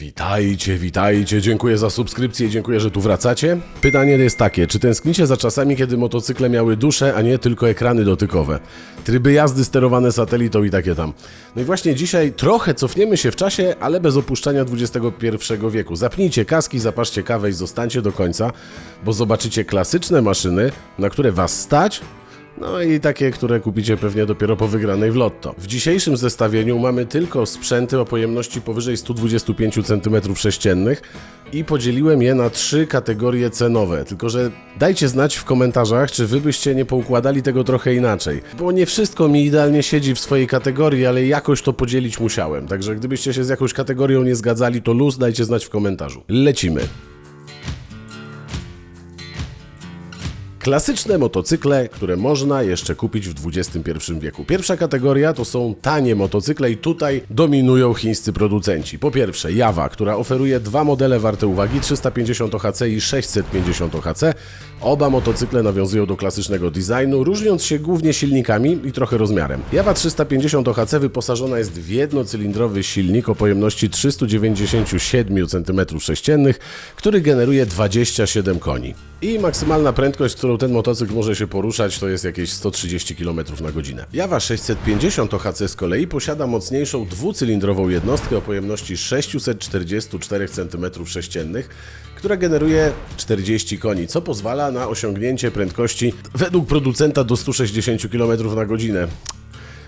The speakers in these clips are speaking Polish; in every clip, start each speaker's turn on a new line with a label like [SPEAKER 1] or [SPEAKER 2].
[SPEAKER 1] Witajcie, witajcie, dziękuję za subskrypcję dziękuję, że tu wracacie. Pytanie jest takie, czy tęsknicie za czasami, kiedy motocykle miały dusze, a nie tylko ekrany dotykowe? Tryby jazdy sterowane satelitą i takie tam. No i właśnie dzisiaj trochę cofniemy się w czasie, ale bez opuszczania XXI wieku. Zapnijcie kaski, zapaszcie kawę i zostańcie do końca, bo zobaczycie klasyczne maszyny, na które was stać, no i takie, które kupicie pewnie dopiero po wygranej w lotto. W dzisiejszym zestawieniu mamy tylko sprzęty o pojemności powyżej 125 cm3 i podzieliłem je na trzy kategorie cenowe. Tylko, że dajcie znać w komentarzach, czy wy byście nie poukładali tego trochę inaczej. Bo nie wszystko mi idealnie siedzi w swojej kategorii, ale jakoś to podzielić musiałem. Także gdybyście się z jakąś kategorią nie zgadzali, to luz dajcie znać w komentarzu. Lecimy. Klasyczne motocykle, które można jeszcze kupić w XXI wieku. Pierwsza kategoria to są tanie motocykle i tutaj dominują chińscy producenci. Po pierwsze Jawa, która oferuje dwa modele warte uwagi 350 OHC i 650 OHC. Oba motocykle nawiązują do klasycznego designu, różniąc się głównie silnikami i trochę rozmiarem. Jawa 350 OHC wyposażona jest w jednocylindrowy silnik o pojemności 397 cm3, który generuje 27 koni. I maksymalna prędkość, którą ten motocykl może się poruszać, to jest jakieś 130 km na godzinę. Jawa 650 OHC z kolei posiada mocniejszą dwucylindrową jednostkę o pojemności 644 cm3, która generuje 40 koni, co pozwala na osiągnięcie prędkości według producenta do 160 km na godzinę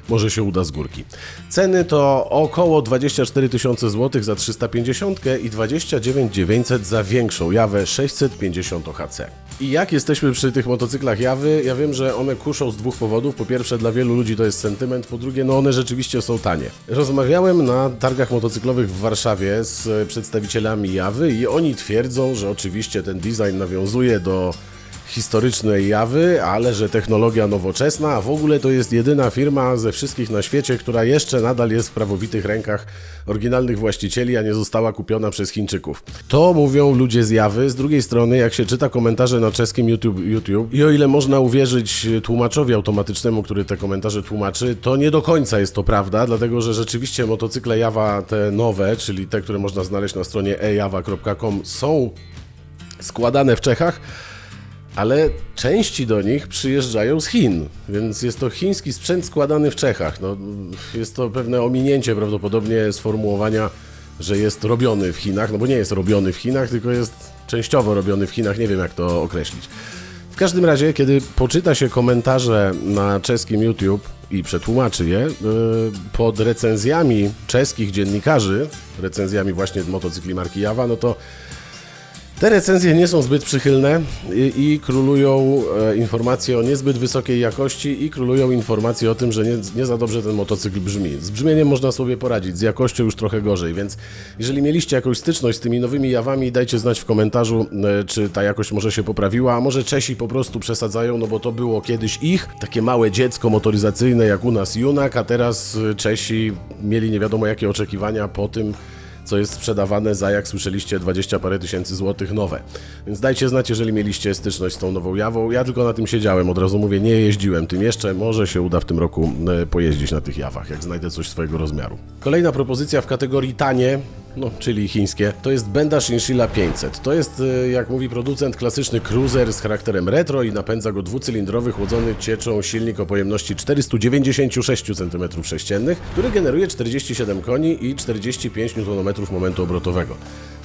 [SPEAKER 1] może się uda z górki. Ceny to około 24 tysiące złotych za 350 i 29 900 za większą Jawę 650 OHC. I jak jesteśmy przy tych motocyklach Jawy, ja wiem, że one kuszą z dwóch powodów. Po pierwsze, dla wielu ludzi to jest sentyment, po drugie, no one rzeczywiście są tanie. Rozmawiałem na targach motocyklowych w Warszawie z przedstawicielami Jawy i oni twierdzą, że oczywiście ten design nawiązuje do historycznej jawy, ale że technologia nowoczesna, a w ogóle to jest jedyna firma ze wszystkich na świecie, która jeszcze nadal jest w prawowitych rękach oryginalnych właścicieli, a nie została kupiona przez Chińczyków. To mówią ludzie z jawy. Z drugiej strony, jak się czyta komentarze na czeskim YouTube, YouTube i o ile można uwierzyć tłumaczowi automatycznemu, który te komentarze tłumaczy, to nie do końca jest to prawda, dlatego że rzeczywiście motocykle Jawa, te nowe, czyli te, które można znaleźć na stronie ejawa.com, są składane w Czechach ale części do nich przyjeżdżają z Chin, więc jest to chiński sprzęt składany w Czechach. No, jest to pewne ominięcie prawdopodobnie sformułowania, że jest robiony w Chinach, no bo nie jest robiony w Chinach, tylko jest częściowo robiony w Chinach, nie wiem jak to określić. W każdym razie, kiedy poczyta się komentarze na czeskim YouTube i przetłumaczy je, y, pod recenzjami czeskich dziennikarzy, recenzjami właśnie motocykli marki Jawa, no to te recenzje nie są zbyt przychylne i, i królują e, informacje o niezbyt wysokiej jakości i królują informacje o tym, że nie, nie, za dobrze ten motocykl brzmi. Z brzmieniem można sobie poradzić, z jakością już trochę gorzej, więc jeżeli mieliście jakąś styczność z tymi nowymi jawami, dajcie znać w komentarzu, e, czy ta jakość może się poprawiła, a może Czesi po prostu przesadzają, no bo to było kiedyś ich, takie małe dziecko motoryzacyjne jak u nas Junak, a teraz e, Czesi mieli nie wiadomo jakie oczekiwania po tym, co jest sprzedawane za, jak słyszeliście, 20 parę tysięcy złotych nowe. Więc dajcie znać, jeżeli mieliście styczność z tą nową jawą. Ja tylko na tym siedziałem, od razu mówię, nie jeździłem tym jeszcze. Może się uda w tym roku e, pojeździć na tych jawach, jak znajdę coś swojego rozmiaru. Kolejna propozycja w kategorii tanie no, czyli chińskie, to jest Benda Shinshilla 500. To jest, y, jak mówi producent, klasyczny cruiser z charakterem retro i napędza go dwucylindrowy chłodzony cieczą silnik o pojemności 496 cm3, który generuje 47 koni i 45 Nm momentu obrotowego.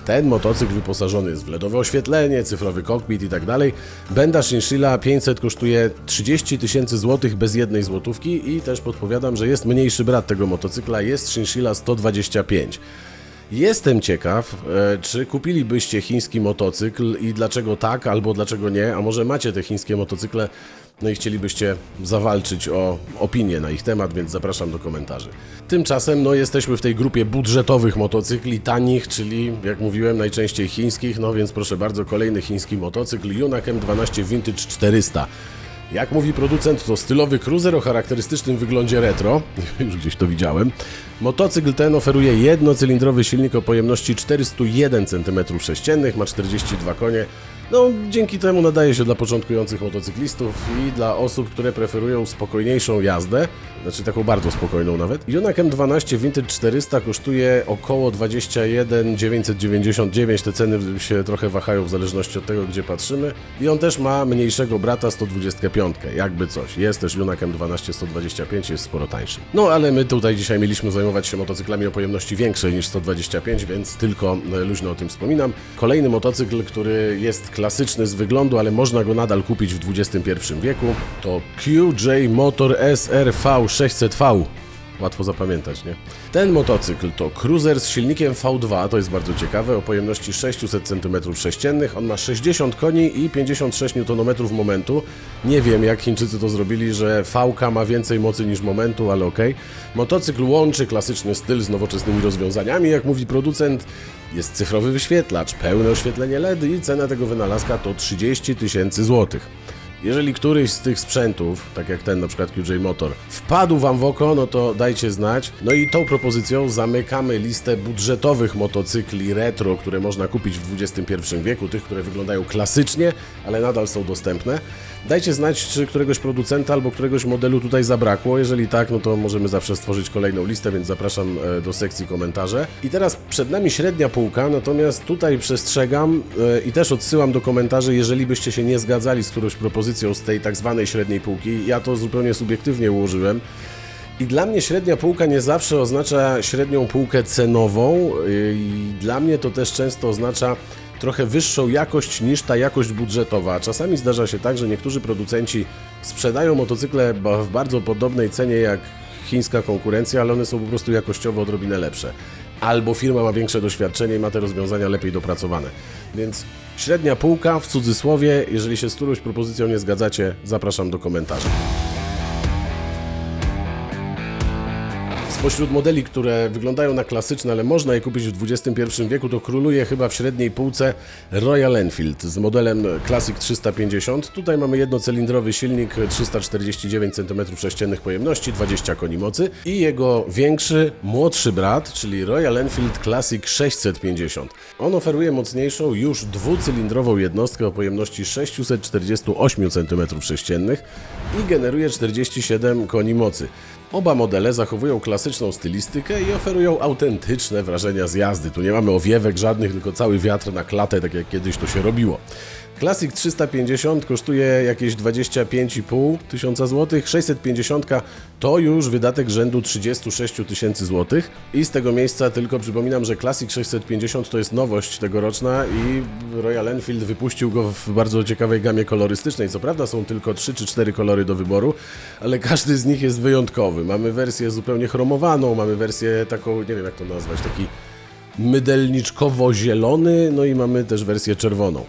[SPEAKER 1] Ten motocykl wyposażony jest w LEDowe oświetlenie, cyfrowy kokpit i tak dalej. Benda Shinshilla 500 kosztuje 30 tysięcy złotych bez jednej złotówki i też podpowiadam, że jest mniejszy brat tego motocykla, jest Shinshilla 125. Jestem ciekaw, e, czy kupilibyście chiński motocykl i dlaczego tak, albo dlaczego nie, a może macie te chińskie motocykle, no i chcielibyście zawalczyć o opinię na ich temat, więc zapraszam do komentarzy. Tymczasem no, jesteśmy w tej grupie budżetowych motocykli, tanich, czyli jak mówiłem najczęściej chińskich, no więc proszę bardzo, kolejny chiński motocykl Yunak M12 Vintage 400. Jak mówi producent, to stylowy cruiser o charakterystycznym wyglądzie retro. Już gdzieś to widziałem. Motocykl ten oferuje jednocylindrowy silnik o pojemności 401 cm3, ma 42 konie. No, dzięki temu nadaje się dla początkujących motocyklistów i dla osób, które preferują spokojniejszą jazdę, znaczy taką bardzo spokojną nawet. Yonak M12 Vintage 400 kosztuje około 21 999, te ceny się trochę wahają w zależności od tego, gdzie patrzymy. I on też ma mniejszego brata 125, jakby coś. Jest też Yonak M12 125, jest sporo tańszy. No, ale my tutaj dzisiaj mieliśmy zajmować się motocyklami o pojemności większej niż 125, więc tylko luźno o tym wspominam. Kolejny motocykl, który jest klasyczny z wyglądu, ale można go nadal kupić w XXI wieku, to QJ Motor SRV 600V. Łatwo zapamiętać, nie? Ten motocykl to cruiser z silnikiem V2, to jest bardzo ciekawe, o pojemności 600 cm3. On ma 60 koni i 56 Nm momentu. Nie wiem, jak Chińczycy to zrobili, że V ma więcej mocy niż momentu, ale okej. Motocykl łączy klasyczny styl z nowoczesnymi rozwiązaniami, jak mówi producent. Jest cyfrowy wyświetlacz, pełne oświetlenie LED i cena tego wynalazka to 30 tysięcy złotych. Jeżeli któryś z tych sprzętów, tak jak ten na przykład QJ Motor, wpadł Wam w oko, no to dajcie znać. No i tą propozycją zamykamy listę budżetowych motocykli retro, które można kupić w XXI wieku, tych, które wyglądają klasycznie, ale nadal są dostępne. Dajcie znać, czy któregoś producenta albo któregoś modelu tutaj zabrakło. Jeżeli tak, no to możemy zawsze stworzyć kolejną listę, więc zapraszam e, do sekcji komentarze. I teraz przed nami średnia półka, natomiast tutaj przestrzegam e, i też odsyłam do komentarzy, jeżeli byście się nie zgadzali z którąś propozycją z tej tak zwanej średniej półki. Ja to zupełnie subiektywnie ułożyłem. I dla mnie średnia półka nie zawsze oznacza średnią półkę cenową, y, i dla mnie to też często oznacza trochę wyższą jakość niż ta jakość budżetowa. Czasami zdarza się tak, że niektórzy producenci sprzedają motocykle w bardzo podobnej cenie jak chińska konkurencja, ale one są po prostu jakościowo odrobinę lepsze. Albo firma ma większe doświadczenie i ma te rozwiązania lepiej dopracowane. Więc średnia półka w cudzysłowie, jeżeli się z którąś propozycją nie zgadzacie, zapraszam do komentarzy. Spośród modeli, które wyglądają na klasyczne, ale można je kupić w XXI wieku, to króluje chyba w średniej półce Royal Enfield z modelem Classic 350. Tutaj mamy jednocylindrowy silnik 349 cm3 pojemności, 20 koni mocy i jego większy, młodszy brat, czyli Royal Enfield Classic 650. On oferuje mocniejszą, już dwucylindrową jednostkę o pojemności 648 cm3 i generuje 47 koni mocy. Oba modele zachowują klasyczną stylistykę i oferują autentyczne wrażenia z jazdy. Tu nie mamy owiewek żadnych, tylko cały wiatr na klatę, tak jak kiedyś to się robiło. Classic 350 kosztuje jakieś 25,5 tysiąca złotych, 650 to już wydatek rzędu 36 tysięcy złotych i z tego miejsca tylko przypominam, że Classic 650 to jest nowość tegoroczna i Royal Enfield wypuścił go w bardzo ciekawej gamie kolorystycznej. Co prawda są tylko 3 czy 4 kolory do wyboru, ale każdy z nich jest wyjątkowy. Mamy wersję zupełnie chromowaną, mamy wersję taką, nie wiem jak to nazwać, taki mydelniczkowo-zielony, no i mamy też wersję czerwoną.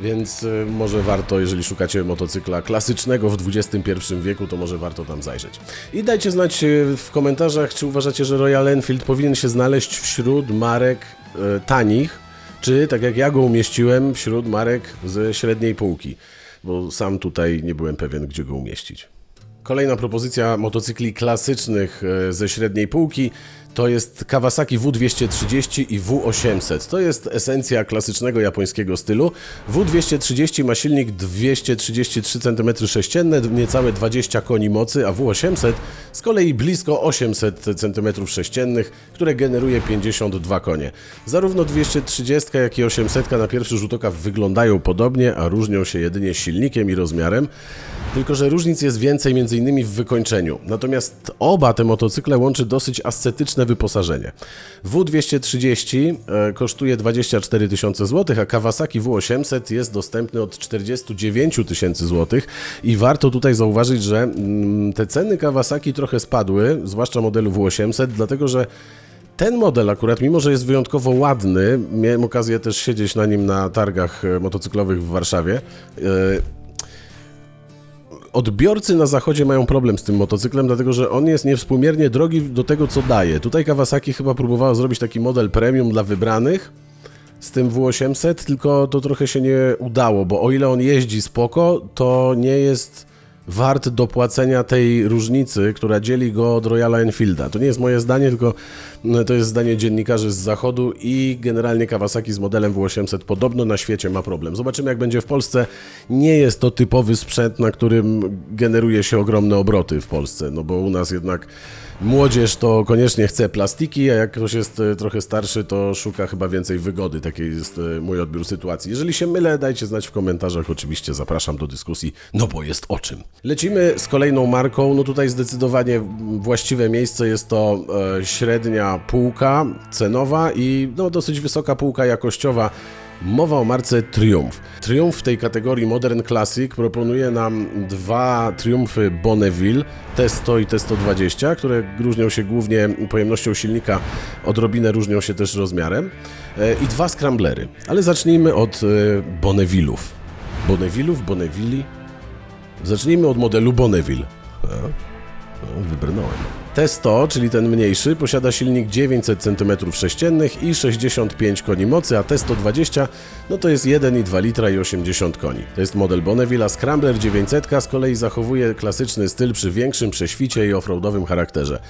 [SPEAKER 1] Więc y, może warto, jeżeli szukacie motocykla klasycznego w XXI wieku, to może warto tam zajrzeć. I dajcie znać y, w komentarzach, czy uważacie, że Royal Enfield powinien się znaleźć wśród marek y, tanich, czy tak jak ja go umieściłem, wśród marek ze średniej półki, bo sam tutaj nie byłem pewien, gdzie go umieścić. Kolejna propozycja motocykli klasycznych e, ze średniej półki to jest Kawasaki W230 i W800. To jest esencja klasycznego japońskiego stylu. W230 ma silnik 233 cm3, niecałe 20 koni mocy, a W800 z kolei blisko 800 cm3, które generuje 52 konie. Zarówno 230 jak i 800 na pierwszy rzut oka wyglądają podobnie, a różnią się jedynie silnikiem i rozmiarem. Tylko, że różnic jest więcej m.in. w wykończeniu. Natomiast oba te motocykle łączy dosyć ascetyczne wyposażenie. W230 e, kosztuje 24 tysiące złotych, a Kawasaki W800 jest dostępny od 49 tysięcy złotych i warto tutaj zauważyć, że mm, te ceny Kawasaki trochę spadły, zwłaszcza modelu W800, dlatego że ten model akurat, mimo że jest wyjątkowo ładny, miałem okazję też siedzieć na nim na targach e, motocyklowych w Warszawie. Odbiorcy na zachodzie mają problem z tym motocyklem, dlatego że on jest niewspółmiernie drogi do tego, co daje. Tutaj Kawasaki chyba próbowało zrobić taki model premium dla wybranych z tym W800, tylko to trochę się nie udało, bo o ile on jeździ spoko, to nie jest wart dopłacenia tej różnicy, która dzieli go od Royala Enfielda. To nie jest moje zdanie, tylko no, to jest zdanie dziennikarzy z zachodu i generalnie Kawasaki z modelem W800 podobno na świecie ma problem. Zobaczymy jak będzie w Polsce. Nie jest to typowy sprzęt, na którym generuje się ogromne obroty w Polsce, no bo u nas jednak młodzież to koniecznie chce plastiki, a jak ktoś jest e, trochę starszy, to szuka chyba więcej wygody. Taki jest e, mój odbiór sytuacji. Jeżeli się mylę, dajcie znać w komentarzach. Oczywiście zapraszam do dyskusji, no bo jest o czym. Lecimy z kolejną marką. No tutaj zdecydowanie właściwe miejsce jest to e, średnia półka cenowa i no, dosyć wysoka półka jakościowa. Mowa o marce Triumph. Triumph w tej kategorii Modern Classic proponuje nam dwa Triumphy Bonneville, T100 i T120, które różnią się głównie pojemnością silnika, odrobinę różnią się też rozmiarem, e, i dwa Scramblery. Ale zacznijmy od e, Bonnevillów. Bonnevillów, Bonneville. Zacznijmy od modelu Bonneville. No, wybrnąłem. T100, czyli ten mniejszy, posiada silnik 900 cm3 i 65 koni mocy, a T120 no to jest 1,2 litra i 80 koni. To jest model Bonneville, a Scrambler 900 z kolei zachowuje klasyczny styl przy większym prześwicie i offroadowym charakterze.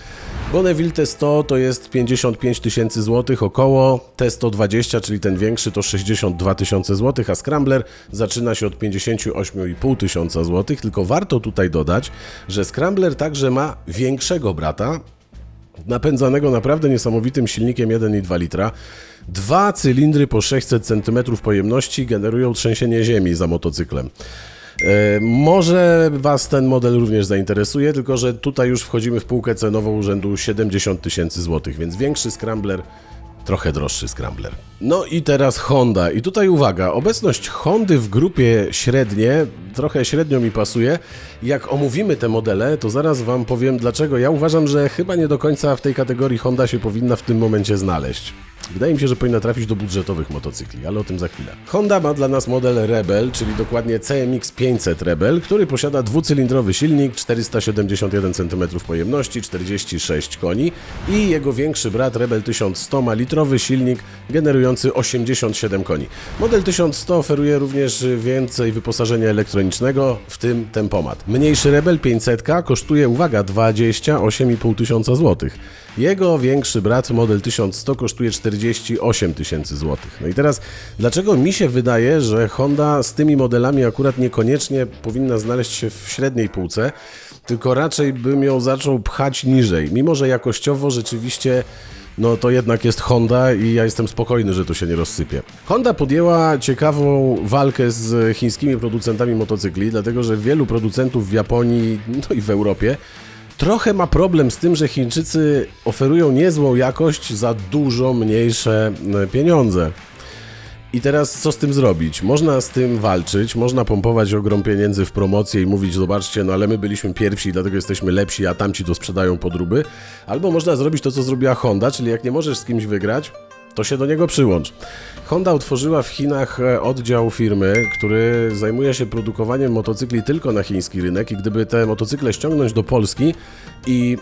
[SPEAKER 1] Bonneville T100 to jest 55 tysięcy złotych około, T120, czyli ten większy to 62 tysiące złotych, a Scrambler zaczyna się od 58,5 tysiąca złotych, tylko warto tutaj dodać, że Scrambler także ma większego brata, napędzanego naprawdę niesamowitym silnikiem 1,2 litra. Dwa cylindry po 600 cm pojemności generują trzęsienie ziemi za motocyklem. E, Może Was ten model również zainteresuje, tylko że tutaj już wchodzimy w półkę cenową rzędu 70 tysięcy złotych, więc większy Scrambler, trochę droższy Scrambler. No i teraz Honda. I tutaj uwaga, obecność Hondy w grupie średnie, trochę średnio mi pasuje. Jak omówimy te modele, to zaraz Wam powiem dlaczego. Ja uważam, że chyba nie do końca w tej kategorii Honda się powinna w tym momencie znaleźć. Wydaje mi się, że powinna trafić do budżetowych motocykli, ale o tym za chwilę. Honda ma dla nas model Rebel, czyli dokładnie CMX 500 Rebel, który posiada dwucylindrowy silnik, 471 cm pojemności, 46 koni i jego większy brat Rebel 1100 ma litrowy silnik generujący 87 koni. Model 1100 oferuje również więcej wyposażenia elektronicznego, w tym tempomat. Mniejszy Rebel 500 kosztuje, uwaga, 28,5 tysiąca złotych. Jego większy brat, model 1100, kosztuje 48 tysięcy złotych. No i teraz, dlaczego mi się wydaje, że Honda z tymi modelami akurat niekoniecznie powinna znaleźć się w średniej półce, tylko raczej bym ją zaczął pchać niżej, mimo że jakościowo rzeczywiście no to jednak jest Honda i ja jestem spokojny, że to się nie rozsypie. Honda podjęła ciekawą walkę z chińskimi producentami motocykli, dlatego że wielu producentów w Japonii, no i w Europie trochę ma problem z tym, że Chińczycy oferują niezłą jakość za dużo mniejsze e, pieniądze. I teraz co z tym zrobić? Można z tym walczyć, można pompować ogrom pieniędzy w promocję i mówić, zobaczcie, no ale my byliśmy pierwsi, dlatego jesteśmy lepsi, a tamci to sprzedają podróby. Albo można zrobić to, co zrobiła Honda, czyli jak nie możesz z kimś wygrać, to się do niego przyłącz. Honda utworzyła w Chinach e, oddział firmy, który zajmuje się produkowaniem motocykli tylko na chiński rynek i gdyby te motocykle ściągnąć do Polski i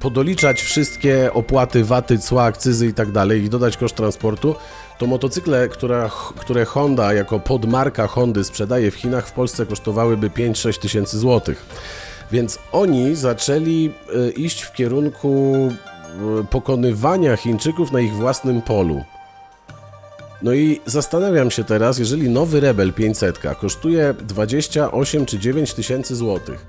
[SPEAKER 1] podoliczać wszystkie opłaty, waty, cła, akcyzy i tak dalej i dodać koszt transportu, to motocykle, która, które Honda jako podmarka Hondy sprzedaje w Chinach, w Polsce kosztowałyby 5-6 tysięcy złotych. Więc oni zaczęli y, iść w kierunku pokonywania Chińczyków na ich własnym polu. No i zastanawiam się teraz, jeżeli nowy Rebel 500 kosztuje 28 czy 9 tysięcy złotych,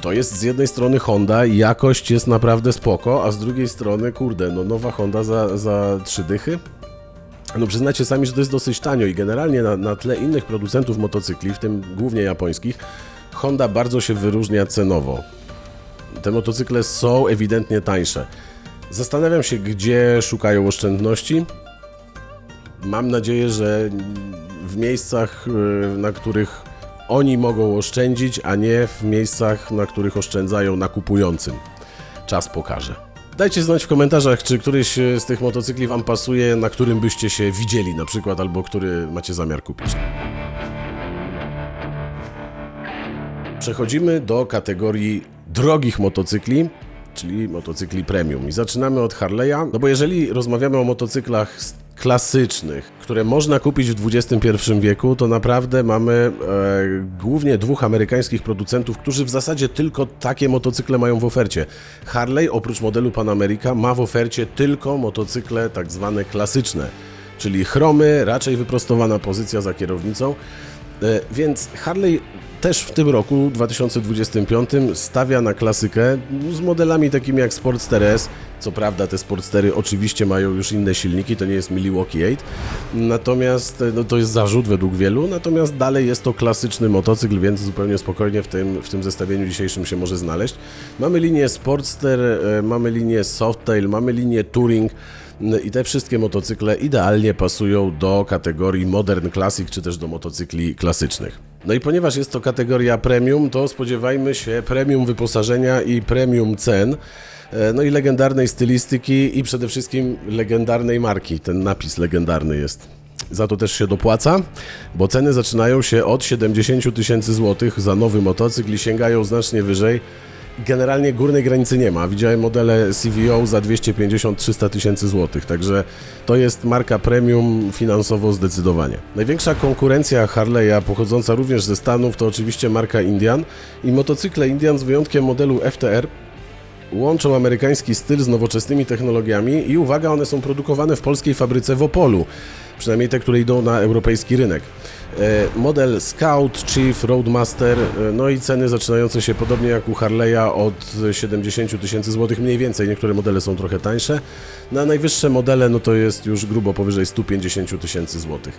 [SPEAKER 1] to jest z jednej strony Honda i jakość jest naprawdę spoko, a z drugiej strony, kurde, no nowa Honda za, za trzy dychy? No przyznacie sami, że to jest dosyć tanio i generalnie na, na tle innych producentów motocykli, w tym głównie japońskich, Honda bardzo się wyróżnia cenowo. Te motocykle są ewidentnie tańsze. Zastanawiam się, gdzie szukają oszczędności. Mam nadzieję, że w miejscach, y, na których oni mogą oszczędzić, a nie w miejscach, na których oszczędzają nakupującym. Czas pokaże. Dajcie znać w komentarzach, czy któryś z tych motocykli Wam pasuje, na którym byście się widzieli na przykład, albo który macie zamiar kupić. Przechodzimy do kategorii drogich motocykli, czyli motocykli premium. I zaczynamy od Harley'a, no bo jeżeli rozmawiamy o motocyklach klasycznych, które można kupić w XXI wieku, to naprawdę mamy e, głównie dwóch amerykańskich producentów, którzy w zasadzie tylko takie motocykle mają w ofercie. Harley oprócz modelu Pan America ma w ofercie tylko motocykle tak zwane klasyczne, czyli chromy, raczej wyprostowana pozycja za kierownicą. E, Więc Harley też w tym roku, 2025, stawia na klasykę z modelami takimi jak Sportster S. Co prawda te Sportstery oczywiście mają już inne silniki, to nie jest Milwaukee 8, natomiast e, no, to jest zarzut według wielu, natomiast dalej jest to klasyczny motocykl, więc zupełnie spokojnie w tym, w tym zestawieniu dzisiejszym się może znaleźć. Mamy linię Sportster, e, mamy linię Softail, mamy linię Touring, i te wszystkie motocykle idealnie pasują do kategorii Modern Classic, czy też do motocykli klasycznych. No i ponieważ jest to kategoria premium, to spodziewajmy się premium wyposażenia i premium cen. e, No i legendarnej stylistyki i przede wszystkim legendarnej marki. Ten napis legendarny jest. Za to też się dopłaca, bo ceny zaczynają się od 70 000 tysięcy złotych za nowy motocykl i sięgają znacznie wyżej. Generalnie górnej granicy nie ma. Widziałem modele CVO za 250-300 tysięcy złotych, także to jest marka premium finansowo zdecydowanie. Największa konkurencja Harley'a pochodząca również ze Stanów to oczywiście marka Indian i motocykle Indian z wyjątkiem modelu FTR łączą amerykański styl z nowoczesnymi technologiami i uwaga, one są produkowane w polskiej fabryce w Opolu, przynajmniej te, które idą na europejski rynek. E, Model Scout, Chief, Roadmaster, e, no i ceny zaczynające się podobnie jak u Harley'a od 70 000 tysięcy złotych, mniej więcej, niektóre modele są trochę tańsze. Na najwyższe modele no to jest już grubo powyżej 150 000 tysięcy złotych.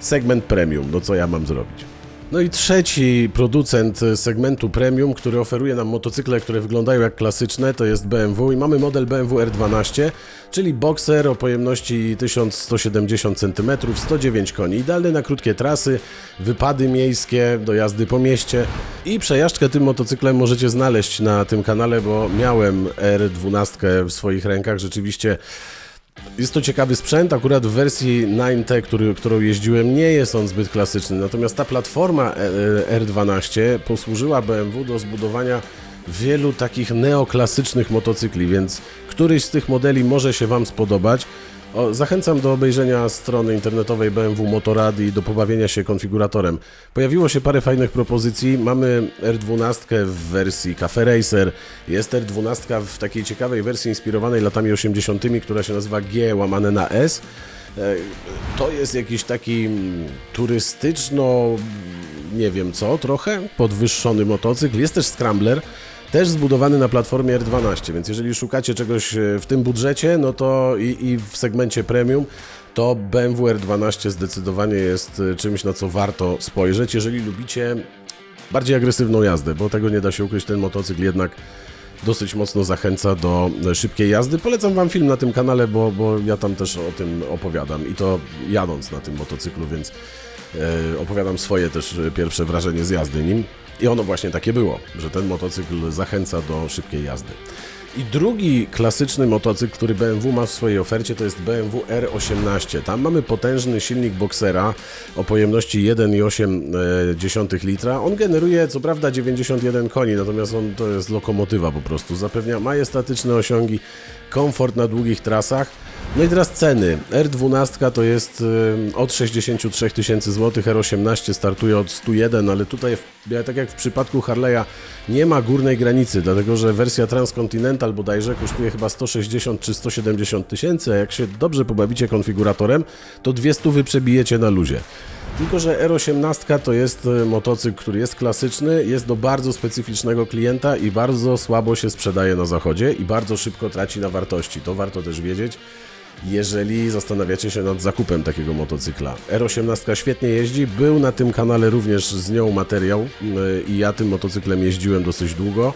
[SPEAKER 1] Segment premium, no co ja mam zrobić? No i trzeci producent segmentu premium, który oferuje nam motocykle, które wyglądają jak klasyczne, to jest BMW i mamy model BMW R12, czyli boxer o pojemności 1170 cm, 109 koni, idealny na krótkie trasy, wypady miejskie, do jazdy po mieście. I przejażdżkę tym motocyklem możecie znaleźć na tym kanale, bo miałem R12 w swoich rękach, rzeczywiście jest to ciekawy sprzęt, akurat w wersji 9T, który, którą jeździłem, nie jest on zbyt klasyczny. Natomiast ta platforma e, R12 posłużyła BMW do zbudowania wielu takich neoklasycznych motocykli, więc któryś z tych modeli może się Wam spodobać. O, zachęcam do obejrzenia strony internetowej BMW Motorrad i do pobawienia się konfiguratorem. Pojawiło się parę fajnych propozycji. Mamy R12 w wersji Cafe Racer, jest R12 w takiej ciekawej wersji inspirowanej latami 80., która się nazywa G łamane na S. E, To jest jakiś taki mm, turystyczno, nie wiem co, trochę podwyższony motocykl. Jest też Scrambler, też zbudowany na platformie R12, więc jeżeli szukacie czegoś e, w tym budżecie, no to i, i w segmencie premium, to BMW R12 zdecydowanie jest e, czymś, na co warto spojrzeć, jeżeli lubicie bardziej agresywną jazdę, bo tego nie da się ukryć, ten motocykl jednak dosyć mocno zachęca do e, szybkiej jazdy. Polecam Wam film na tym kanale, bo, bo ja tam też o tym opowiadam i to jadąc na tym motocyklu, więc e, opowiadam swoje też pierwsze wrażenie z jazdy nim. I ono właśnie takie było, że ten motocykl zachęca do szybkiej jazdy. I drugi klasyczny motocykl, który BMW ma w swojej ofercie, to jest BMW R18. Tam mamy potężny silnik Boxera o pojemności 1,8 litra. On generuje co prawda 91 koni, natomiast on to jest lokomotywa po prostu. Zapewnia majestatyczne osiągi, komfort na długich trasach. No i teraz ceny. R12 to jest y, od 63 tysięcy złotych, R18 startuje od 101, ale tutaj, tak jak w przypadku Harley'a, nie ma górnej granicy, dlatego że wersja Transcontinental bodajże kosztuje chyba 160 czy 170 tysięcy, a jak się dobrze pobawicie konfiguratorem, to 200 wy przebijecie na luzie. Tylko, że R18 to jest y, motocykl, który jest klasyczny, jest do bardzo specyficznego klienta i bardzo słabo się sprzedaje na zachodzie i bardzo szybko traci na wartości. To warto też wiedzieć jeżeli zastanawiacie się nad zakupem takiego motocykla. R18 świetnie jeździ, był na tym kanale również z nią materiał yy, i ja tym motocyklem jeździłem dosyć długo.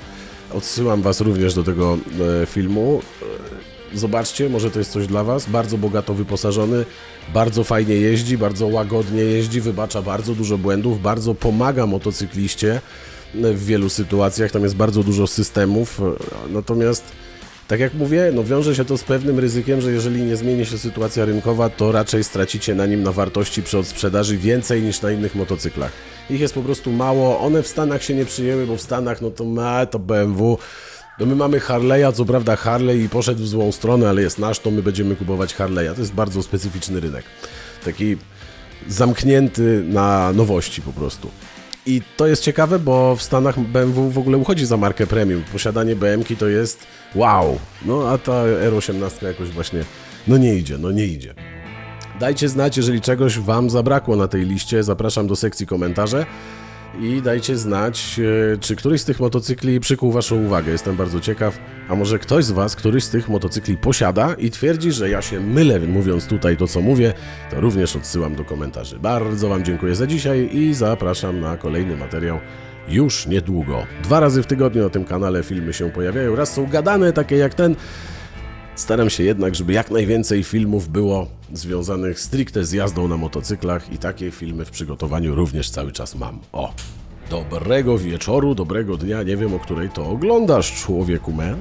[SPEAKER 1] Odsyłam Was również do tego yy, filmu. Yy, Zobaczcie, może to jest coś dla Was. Bardzo bogato wyposażony, bardzo fajnie jeździ, bardzo łagodnie jeździ, wybacza bardzo dużo błędów, bardzo pomaga motocykliście w wielu sytuacjach. Tam jest bardzo dużo systemów. Natomiast tak jak mówię, no wiąże się to z pewnym ryzykiem, że jeżeli nie zmieni się sytuacja rynkowa, to raczej stracicie na nim na wartości przy odsprzedaży więcej niż na innych motocyklach. Ich jest po prostu mało, one w Stanach się nie przyjęły, bo w Stanach no to ma to BMW No my mamy Harley'a, co prawda Harley poszedł w złą stronę, ale jest nasz, to my będziemy kupować Harley'a. To jest bardzo specyficzny rynek. Taki zamknięty na nowości po prostu. I to jest ciekawe, bo w Stanach BMW w ogóle uchodzi za markę premium. Posiadanie BM-ki to jest wow. No a ta R18 jakoś właśnie, no nie idzie, no nie idzie. Dajcie znać, jeżeli czegoś Wam zabrakło na tej liście. Zapraszam do sekcji komentarze i dajcie znać, e, czy któryś z tych motocykli przykuł Waszą uwagę. Jestem bardzo ciekaw. A może ktoś z Was któryś z tych motocykli posiada i twierdzi, że ja się mylę, mówiąc tutaj to, co mówię, to również odsyłam do komentarzy. Bardzo Wam dziękuję za dzisiaj i zapraszam na kolejny materiał już niedługo. Dwa razy w tygodniu na tym kanale filmy się pojawiają. Raz są gadane, takie jak ten. Staram się jednak, żeby jak najwięcej filmów było związanych stricte z jazdą na motocyklach i takie filmy w przygotowaniu również cały czas mam. O! Dobrego wieczoru, dobrego dnia, nie wiem o której to oglądasz, człowieku man.